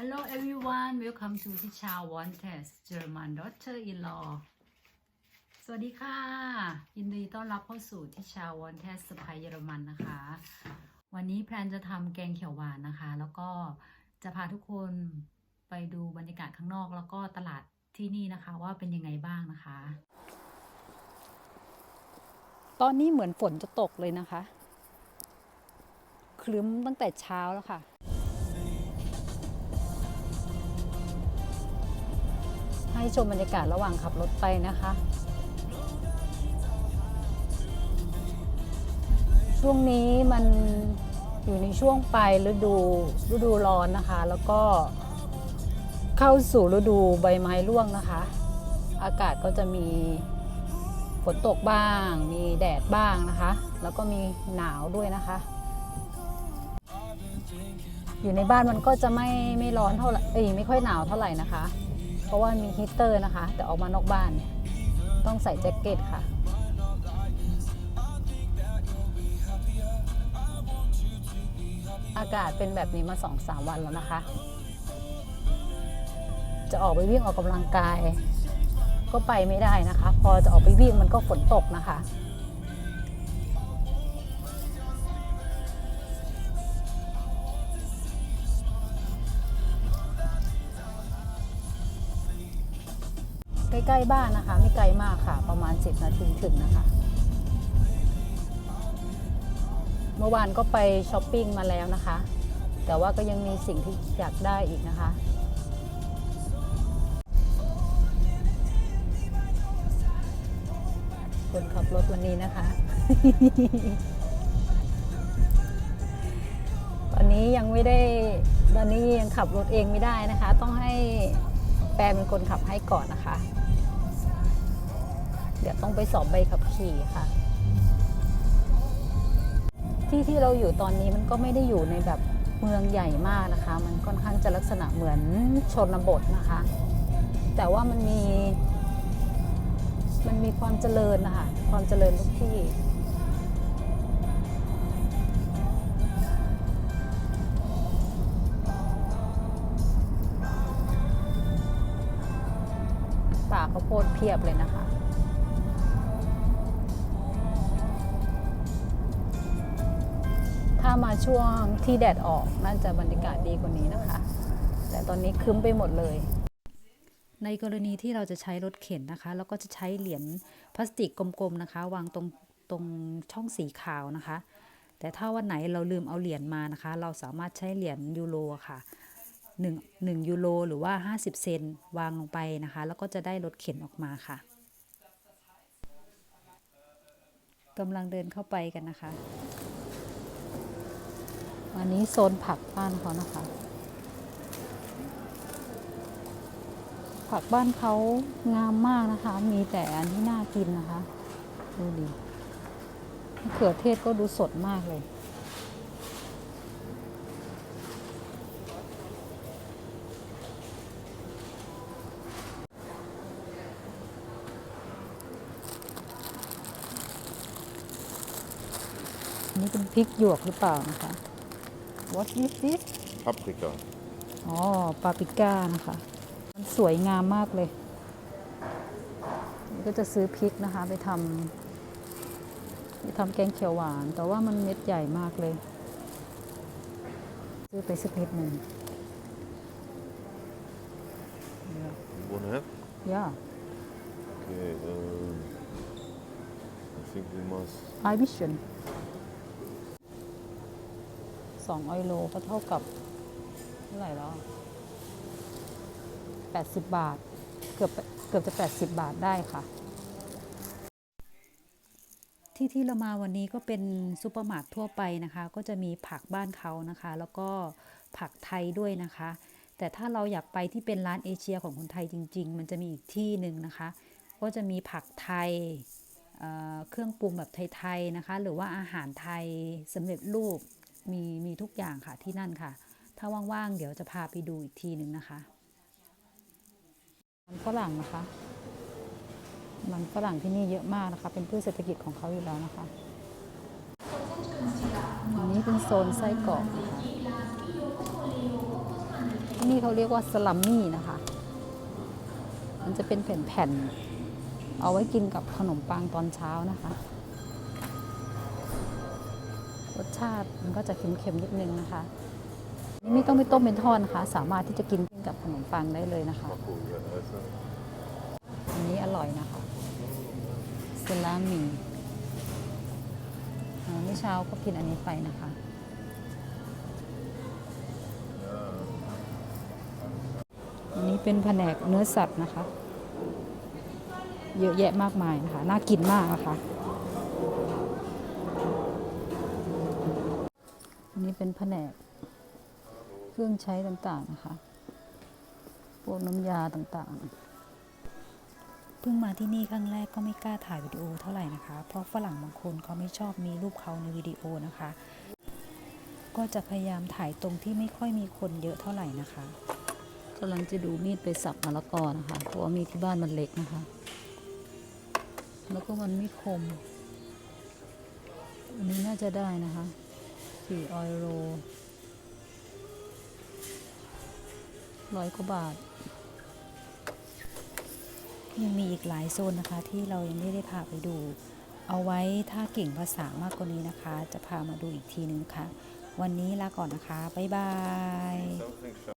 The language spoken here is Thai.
Hello everyone welcome to ทิชา One Test German Daughter in Law สวัสดีค่ะ ยินดีต้อนรับเข้าสู่ทิชา One Test สไปเยอรมันนะคะ วันนี้แพลนจะทำแกงเขียวหวานนะคะ แล้วก็จะพาทุกคนไปดูบรรยากาศข้างนอกแล้วก็ตลาดที่นี่นะคะว่าเป็นยังไงบ้างนะคะ ตอนนี้เหมือนฝนจะตกเลยนะคะ คลึ้มตั้งแต่เช้าแล้วค่ะ ให้ชมบรรยากาศระหว่างขับรถไปนะคะ ช่วงนี้มันอยู่ในช่วงปลายฤดูฤดูร้อนนะคะ แล้วก็เข้าสู่ฤดูใบไม้ร่วงนะคะ อากาศก็จะมีฝนตกบ้าง มีแดดบ้างนะคะ แล้วก็มีหนาวด้วยนะคะ อยู่ในบ้านมันก็จะไม่ไม่ร้อนเท่าไหร่เอ้ยไม่ค่อยหนาวเท่าไหร่นะคะ เพราะว่ามีฮีเตอร์นะคะ แต่ออกมานอกบ้านเนี่ยต้องใส่แจ็คเก็ตค่ะ อากาศเป็นแบบนี้มา 2-3 วันแล้วนะคะ จะออกไปวิ่งออกกำลังกาย ก็ไปไม่ได้นะคะ พอจะออกไปวิ่งมันก็ฝนตกนะคะ ใกล้ๆบ้านนะคะ ไม่ไกลมากค่ะ ประมาณ 10 นาทีถึงนะคะ เมื่อวานก็ไปช้อปปิ้งมาแล้วนะคะ แต่ว่าก็ยังมีสิ่งที่อยากได้อีกนะคะคนขับรถวันนี้นะคะ ตอนนี้ยังไม่ได้ตอนนี้ยังขับรถเองไม่ได้นะคะ ต้องให้แฟนเป็นคนขับให้ก่อนนะคะ เดี๋ยวต้องไปสอบใบขับขี่ค่ะ ที่ที่เราอยู่ตอนนี้มันก็ไม่ได้อยู่ในแบบเมืองใหญ่มากนะคะ มันค่อนข้างจะลักษณะเหมือนชนบทนะคะ แต่ว่ามันมี มันมีความเจริญนะคะ ความเจริญทุกที่ป่าข้าวโพดเพียบเลยนะคะ มาช่วงที่แดดออกน่าจะบรรยากาศดีกว่านี้นะคะ แต่ตอนนี้คึ้มไปหมดเลย ในกรณีที่เราจะใช้รถเข็นนะคะ แล้วก็จะใช้เหรียญพลาสติกกลมๆนะคะ วางตรงตรงช่องสีขาวนะคะ แต่ถ้าวันไหนเราลืมเอาเหรียญมานะคะ เราสามารถใช้เหรียญยูโรค่ะ1 1ยูโรหรือว่า 50 เซนวางลงไปนะคะ แล้วก็จะได้รถเข็นออกมาค่ะกำลังเดินเข้าไปกันนะคะ อันนี้โซนผักบ้านเขานะคะ ผักบ้านเขางามมากนะคะ มีแต่อันที่น่ากินนะคะ ดูดิมะเขือเทศก็ดูสดมากเลยนนี้เป็นพริกหยวกหรือเปล่านะคะ What is this Paprika. อ๋อปาปริก้านะคะ มันสวยงามมากเลยนี่ก็จะซื้อพริกนะคะ ไปทำไปทำแกงเขียวหวาน แต่ว่ามันเม็ดใหญ่มากเลย ซื้อไปสักนิดหนึ่ง You want to have? ย่า Okay. Um, I think we must. ไอวิชัน สองออยโลก็เท่ากับเท่าไหร่แล้วแปดสิบบาท เกือบเกือบจะแปดสิบบาทได้ค่ะ ที่ที่เรามาวันนี้ก็เป็นซูเปอร์มาร์ททั่วไปนะคะ ก็จะมีผักบ้านเขานะคะ แล้วก็ผักไทยด้วยนะคะ แต่ถ้าเราอยากไปที่เป็นร้านเอเชียของคนไทยจริง ๆ มันจะมีอีกที่หนึ่งนะคะ ก็จะมีผักไทยเเครื่องปรุงแบบไทยๆนะคะ หรือว่าอาหารไทยสำเร็จรูป มีมีทุกอย่างค่ะที่นั่นค่ะ ถ้าว่างๆ เดี๋ยวจะพาไปดูอีกทีหนึ่งนะคะมันฝรั่งนะคะ มันฝรั่งที่นี่เยอะมากนะคะ เป็นพืชเศรษฐกิจของเขาอยู่แล้วนะคะอันนี้เป็นโซนไส้กรอกนะคะที่นี่นี่เขาเรียกว่าสลัมมี่นะคะ มันจะเป็นแผ่นๆ เอาไว้กินกับขนมปังตอนเช้านะคะ รสชาติมันก็จะเค็มๆนิดนึงนะคะนี่ไม่ต้องไปต้มเป็นทอดนะคะ สามารถที่จะกินกับขนมปังได้เลยนะคะ อันนี้อร่อยนะคะเซรามิเมื่อเช้าก็กินอันนี้ไปนะคะอันนี้เป็นแผนกเนื้อสัตว์นะคะ เยอะแยะมากมายนะคะ น่ากินมากนะคะ อันนี้เป็นแผนกเครื่องใช้ต่างๆนะคะ พวกน้ำยาต่างๆเพิ่งมาที่นี่ครั้งแรกก็ไม่กล้าถ่ายวิดีโอเท่าไหร่นะคะ เพราะฝรั่งบางคนเขาไม่ชอบมีรูปเขาในวิดีโอนะคะ ก็จะพยายามถ่ายตรงที่ไม่ค่อยมีคนเยอะเท่าไหร่นะคะกำลังจะดูมีดไปสับมะละกอนะคะ เพราะว่ามีดที่บ้านมันเล็กนะคะ แล้วก็มันไม่คม อันนี้น่าจะได้นะคะ สี่ออยโรร้อยกว่าบาท ยังมีอีกหลายโซนนะคะ ที่เรายังไม่ได้พาไปดู เอาไว้ถ้าเก่งภาษามากกว่านี้นะคะ จะพามาดูอีกทีนึงค่ะ วันนี้ลาก่อนนะคะ บ๊ายบาย